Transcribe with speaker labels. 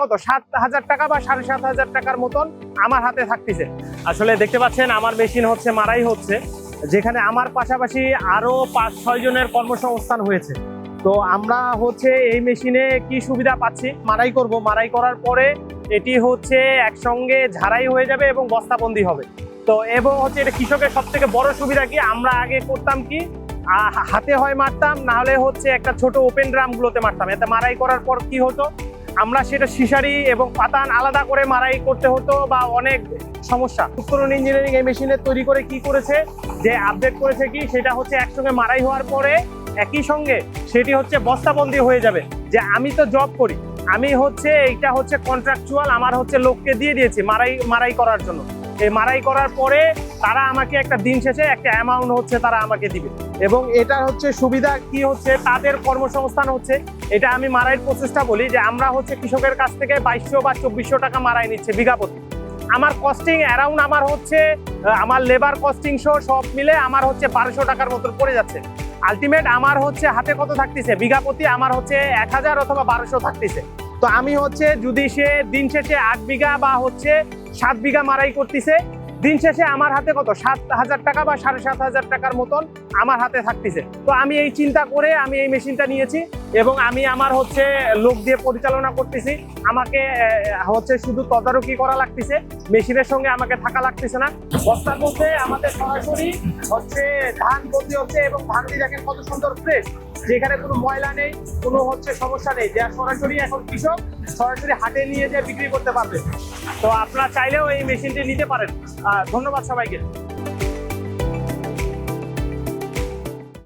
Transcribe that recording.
Speaker 1: কত? সাত হাজার টাকা বা সাড়ে সাত হাজার টাকার মতন আমার হাতে থাকতেছে। আসলে দেখতে পাচ্ছেন, আমার মেশিন হচ্ছে, মারাই হচ্ছে, যেখানে আমার পাশাপাশি আরও পাঁচ, ছয় জনের কর্মসংস্থান হয়েছে। তো আমরা হচ্ছে এই মেশিনে কি সুবিধা পাচ্ছি? মারাই করব। মারাই করার পরে এটি হচ্ছে একসঙ্গে ঝাড়াই হয়ে যাবে এবং বস্তাবন্দি হবে। তো এবং হচ্ছে এটা কৃষকের সব থেকে বড় সুবিধা কি? আমরা আগে করতাম কি? হাতে হয় মারতাম না হলে হচ্ছে একটা ছোট ওপেন ড্রামগুলোতে মারতাম। এতে মারাই করার পর কি হতো? আমরা সেটা সিসারি এবং পাতান আলাদা করে মারাই করতে হতো বা অনেক সমস্যা। উপকরণ ইঞ্জিনিয়ারিং এই মেশিনে তৈরি করে কি করেছে, যে আপডেট করেছে কি, সেটা হচ্ছে একসঙ্গে মারাই হওয়ার পরে একই সঙ্গে সেটি হচ্ছে বস্তাবন্দি হয়ে যাবে। যে আমি তো জব করি, আমি হচ্ছে এইটা হচ্ছে কন্ট্রাকচুয়াল আমার হচ্ছে লোককে দিয়ে দিয়েছি মারাই মারাই করার জন্য। এই মারাই করার পরে তারা আমাকে একটা দিন শেষে একটা অ্যামাউন্ট হচ্ছে তারা আমাকে দিবে। এবং এটা হচ্ছে সুবিধা কি হচ্ছে, তাদের কর্মসংস্থান হচ্ছে। এটা আমি মারাইয়ের প্রসেসটা বলি যে আমরা হচ্ছে কৃষকের কাছ থেকে বাইশশো বা চব্বিশশো টাকা মারাই নিচ্ছে বিঘা প্রতি। আমার কস্টিং অ্যারাউন্ড আমার হচ্ছে আমার লেবার কস্টিং সহ সব মিলে আমার হচ্ছে বারোশো টাকার মতন পড়ে যাচ্ছে। আলটিমেট আমার হচ্ছে হাতে কত থাকতেছে? বিঘা প্রতি আমার হচ্ছে এক হাজার অথবা বারোশো থাকতেছে। তো আমি হচ্ছে যদি সে দিন শেষে আট বিঘা বা হচ্ছে সাত বিঘা মারাই করতেছে দিন শেষে আমার হাতে কত? সাত হাজার টাকা বা সাড়ে সাত হাজার টাকার মতন আমার হাতে থাকতেছে। তো আমি এই চিন্তা করে আমি এই মেশিনটা নিয়েছি এবং আমি আমার হচ্ছে লোক দিয়ে পরিচালনা করতেছি। আমাকে হচ্ছে শুধু তদারকি করা লাগতেছে, মেশিনের সঙ্গে আমাকে থাকা লাগতেছে না। বস্তার মধ্যে আমাদের সরাসরি হচ্ছে ধান বন্দি হচ্ছে এবং ধান দিয়ে দেখেন কত সুন্দর ফ্রেশ যেখানে কোনো ময়লা নেই, কোনো হচ্ছে সমস্যা নেই। যা সরাসরি এখন কৃষক সরাসরি হাটে নিয়ে যেয়ে বিক্রি করতে পারবে। তো আপনারা চাইলেও এই মেশিনটি নিতে পারেন। ধন্যবাদ সবাইকে।